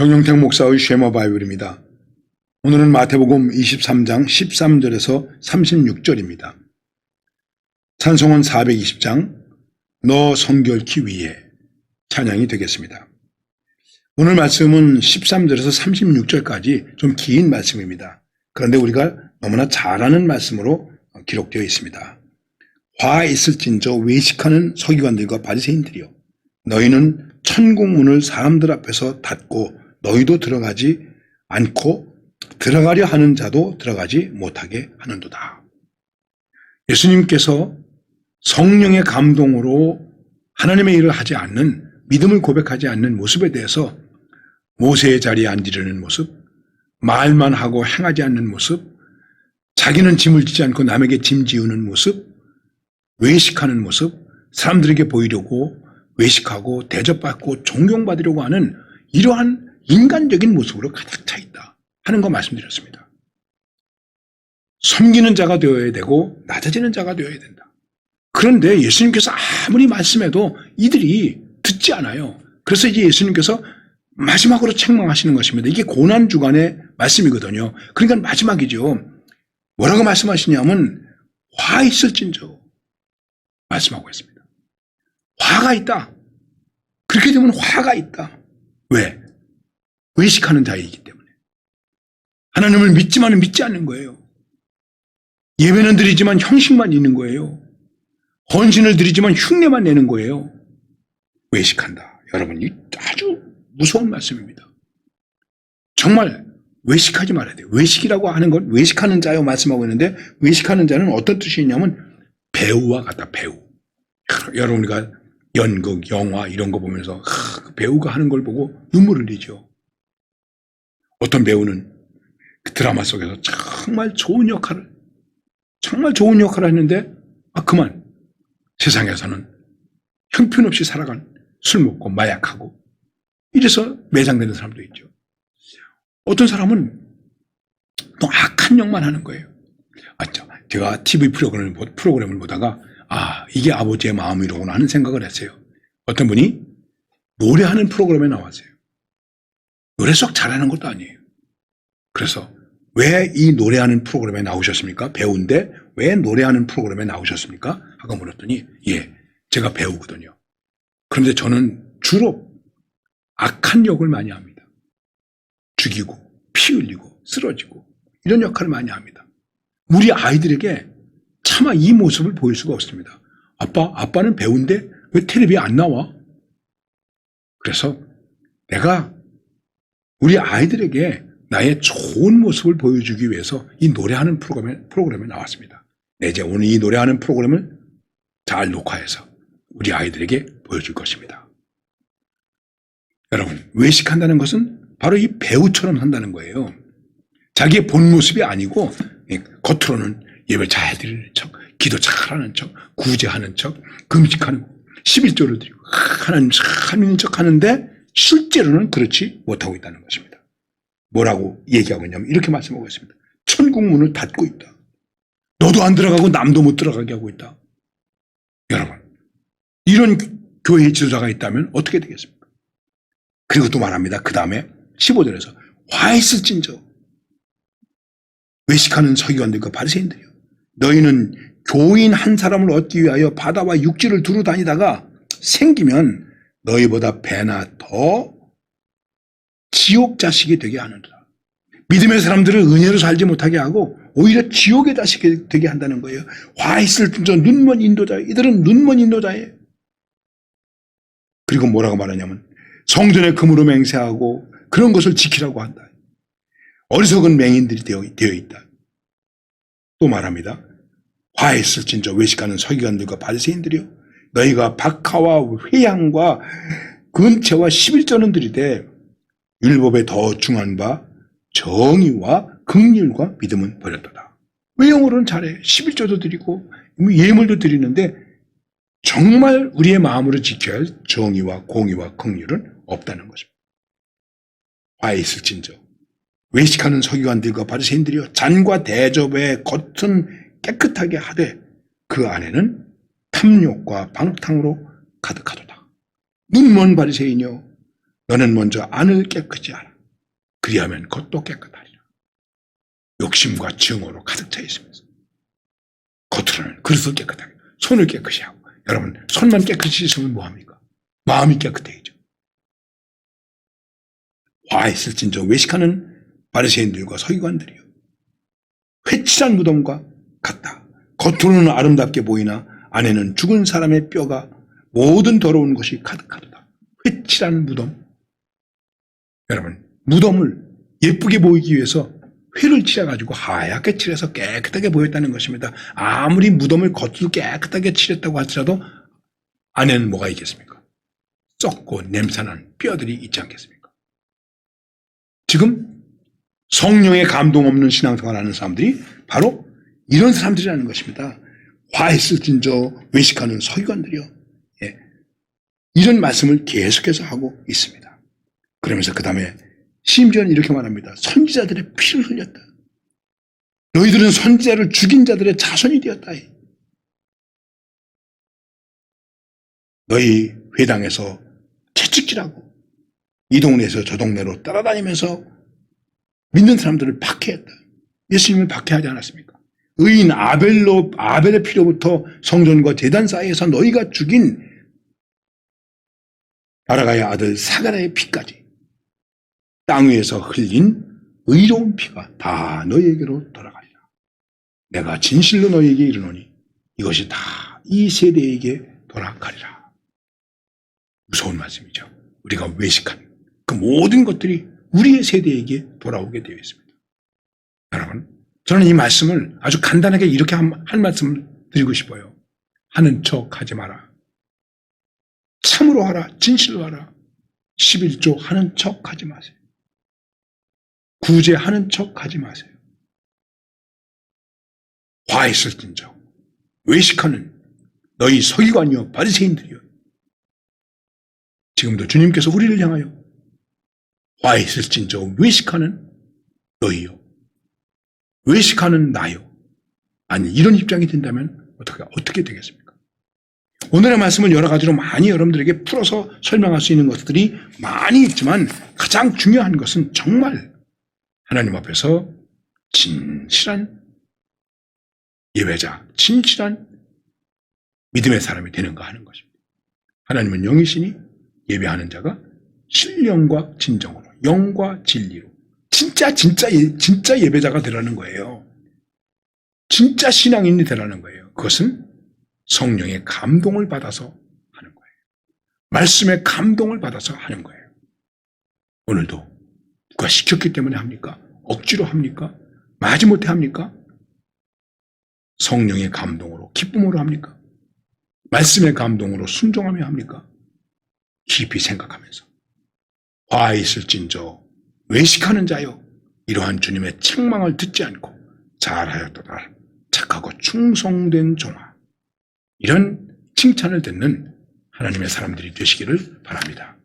정영택 목사의 쉐마 바이블입니다. 오늘은 마태복음 23장 13절에서 36절입니다. 찬송은 420장 너 성결키 위해 찬양이 되겠습니다. 오늘 말씀은 13절에서 36절까지 좀 긴 말씀입니다. 그런데 우리가 너무나 잘 아는 말씀으로 기록되어 있습니다. 화 있을진저 외식하는 서기관들과 바리새인들이여 너희는 천국 문을 사람들 앞에서 닫고 너희도 들어가지 않고 들어가려 하는 자도 들어가지 못하게 하는도다. 예수님께서 성령의 감동으로 하나님의 일을 하지 않는 믿음을 고백하지 않는 모습에 대해서 모세의 자리에 앉으려는 모습, 말만 하고 행하지 않는 모습, 자기는 짐을 지지 않고 남에게 짐 지우는 모습, 외식하는 모습, 사람들에게 보이려고 외식하고 대접받고 존경받으려고 하는 이러한 인간적인 모습으로 가득 차 있다 하는 거 말씀드렸습니다. 섬기는 자가 되어야 되고 낮아지는 자가 되어야 된다. 그런데 예수님께서 아무리 말씀해도 이들이 듣지 않아요. 그래서 이제 예수님께서 마지막으로 책망하시는 것입니다. 이게 고난 주간의 말씀이거든요. 그러니까 마지막이죠. 뭐라고 말씀하시냐면 화 있을진저 말씀하고 있습니다. 화가 있다. 그렇게 되면 화가 있다. 왜? 외식하는 자이기 때문에. 하나님을 믿지만은 믿지 않는 거예요. 예배는 드리지만 형식만 있는 거예요. 헌신을 드리지만 흉내만 내는 거예요. 외식한다. 여러분, 이 아주 무서운 말씀입니다. 정말 외식하지 말아야 돼요. 외식이라고 하는 건 외식하는 자요 말씀하고 있는데 외식하는 자는 어떤 뜻이 있냐면 배우와 같다. 배우. 여러분 우리가 연극, 영화 이런 거 보면서 하, 그 배우가 하는 걸 보고 눈물을 흘리죠. 어떤 배우는 그 드라마 속에서 정말 좋은 역할을 정말 좋은 역할을 했는데 아 그만 세상에서는 형편없이 살아간 술 먹고 마약하고 이래서 매장되는 사람도 있죠. 어떤 사람은 또 악한 역만 하는 거예요. 아, 저, 제가 TV 프로그램을, 보- 프로그램을 보다가 아 이게 아버지의 마음이로구나 하는 생각을 했어요. 어떤 분이 노래하는 프로그램에 나왔어요. 노래 속 잘하는 것도 아니에요. 그래서 왜 이 노래하는 프로그램에 나오셨습니까? 배우인데 왜 노래하는 프로그램에 나오셨습니까? 하고 물었더니 예, 제가 배우거든요. 그런데 저는 주로 악한 역을 많이 합니다. 죽이고 피 흘리고 쓰러지고 이런 역할을 많이 합니다. 우리 아이들에게 차마 이 모습을 보일 수가 없습니다. 아빠, 아빠는 배우인데 왜 텔레비에 안 나와? 그래서 내가 우리 아이들에게 나의 좋은 모습을 보여주기 위해서 이 노래하는 프로그램에, 프로그램에 나왔습니다. 네, 이제 오늘 이 노래하는 프로그램을 잘 녹화해서 우리 아이들에게 보여줄 것입니다. 여러분, 외식한다는 것은 바로 이 배우처럼 한다는 거예요. 자기의 본 모습이 아니고 예, 겉으로는 예배 잘 드리는 척, 기도 잘하는 척, 구제하는 척, 금식하는 11조를 드리고 하나님 참 있는 척 하는데 실제로는 그렇지 못하고 있다는 것입니다. 뭐라고 얘기하고 있냐면 이렇게 말씀하고 있습니다. 천국 문을 닫고 있다. 너도 안 들어가고 남도 못 들어가게 하고 있다. 여러분, 이런 교회 지도자가 있다면 어떻게 되겠습니까? 그리고 또 말합니다. 그 다음에 15절에서 화 있을진저 외식하는 서기관들과 바리새인들이요. 너희는 교인 한 사람을 얻기 위하여 바다와 육지를 두루 다니다가 생기면 너희보다 배나 더 지옥 자식이 되게 하는도다. 믿음의 사람들을 은혜로 살지 못하게 하고 오히려 지옥의 자식이 되게 한다는 거예요. 화 있을 저 눈먼 인도자 이들은 눈먼 인도자예요. 그리고 뭐라고 말하냐면 성전의 금으로 맹세하고 그런 것을 지키라고 한다. 어리석은 맹인들이 되어, 되어 있다. 또 말합니다. 화했을 진저 외식하는 서기관들과 바리새인들이요. 너희가 박하와 회양과 근체와 11조는 들이되 율법에 더 중한 바 정의와 극률과 믿음은 버렸도다. 외형으로는 잘해. 11조도 드리고 뭐 예물도 드리는데 정말 우리의 마음으로 지켜야 할 정의와 공의와 긍휼은 없다는 것입니다. 화해 있을진저 외식하는 서기관들과 바리새인들이여 잔과 대접의 겉은 깨끗하게 하되 그 안에는 탐욕과 방탕으로 가득하도다. 눈먼 바리새인이여 너는 먼저 안을 깨끗이 하라. 그리하면 겉도 깨끗하리라. 욕심과 증오로 가득 차 있으면서 겉으로는 그릇을 깨끗하게 손을 깨끗이 하고 여러분 손만 깨끗이 있으면 뭐합니까? 마음이 깨끗해지죠. 화 있을 진정 외식하는 바리새인들과 서기관들이요. 회칠한 무덤과 같다. 겉으로는 아름답게 보이나 안에는 죽은 사람의 뼈가 모든 더러운 것이 가득하다. 회칠한 무덤. 여러분 무덤을 예쁘게 보이기 위해서 회를 칠해가지고 하얗게 칠해서 깨끗하게 보였다는 것입니다. 아무리 무덤을 겉으로 깨끗하게 칠했다고 할지라도 안에는 뭐가 있겠습니까? 썩고 냄새나는 뼈들이 있지 않겠습니까? 지금 성령의 감동 없는 신앙생활 하는 사람들이 바로 이런 사람들이라는 것입니다. 화했을 진저 외식하는 서기관들이요. 예. 이런 말씀을 계속해서 하고 있습니다. 그러면서 그 다음에 심지어는 이렇게 말합니다. 선지자들의 피를 흘렸다. 너희들은 선지자를 죽인 자들의 자손이 되었다. 너희 회당에서 채찍질하고 이 동네에서 저 동네로 따라다니면서 믿는 사람들을 박해했다. 예수님을 박해하지 않았습니까? 의인 아벨로 아벨의 피로부터 성전과 제단 사이에서 너희가 죽인 바라가의 아들 사가라의 피까지 땅 위에서 흘린 의로운 피가 다 너희에게로 돌아가리라. 내가 진실로 너희에게 이르노니 이것이 다 이 세대에게 돌아가리라. 무서운 말씀이죠. 우리가 외식한 그 모든 것들이 우리의 세대에게 돌아오게 되어 있습니다. 저는 이 말씀을 아주 간단하게 이렇게 한, 한 말씀을 드리고 싶어요. 하는 척 하지 마라. 참으로 하라. 진실로 하라. 11조 하는 척 하지 마세요. 구제 하는 척 하지 마세요. 화 있을진저 외식하는 너희 서기관이여 바리새인들이여 지금도 주님께서 우리를 향하여 화 있을진저 외식하는 너희요 외식하는 나요 아니 이런 입장이 된다면 어떻게 어떻게 되겠습니까? 오늘의 말씀을 여러 가지로 많이 여러분들에게 풀어서 설명할 수 있는 것들이 많이 있지만 가장 중요한 것은 정말 하나님 앞에서 진실한 예배자, 진실한 믿음의 사람이 되는가 하는 것입니다. 하나님은 영이시니 예배하는 자가 신령과 진정으로, 영과 진리로, 진짜 진짜 예- 진짜 예배자가 되라는 거예요. 진짜 신앙인이 되라는 거예요. 그것은 성령의 감동을 받아서 하는 거예요. 말씀의 감동을 받아서 하는 거예요. 오늘도 누가 시켰기 때문에 합니까? 억지로 합니까? 마지못해 합니까? 성령의 감동으로, 기쁨으로 합니까? 말씀의 감동으로 순종하며 합니까? 깊이 생각하면서. 화 있을진저 외식하는 자요. 이러한 주님의 책망을 듣지 않고 잘하였도다. 착하고 충성된 종아. 이런 칭찬을 듣는 하나님의 사람들이 되시기를 바랍니다.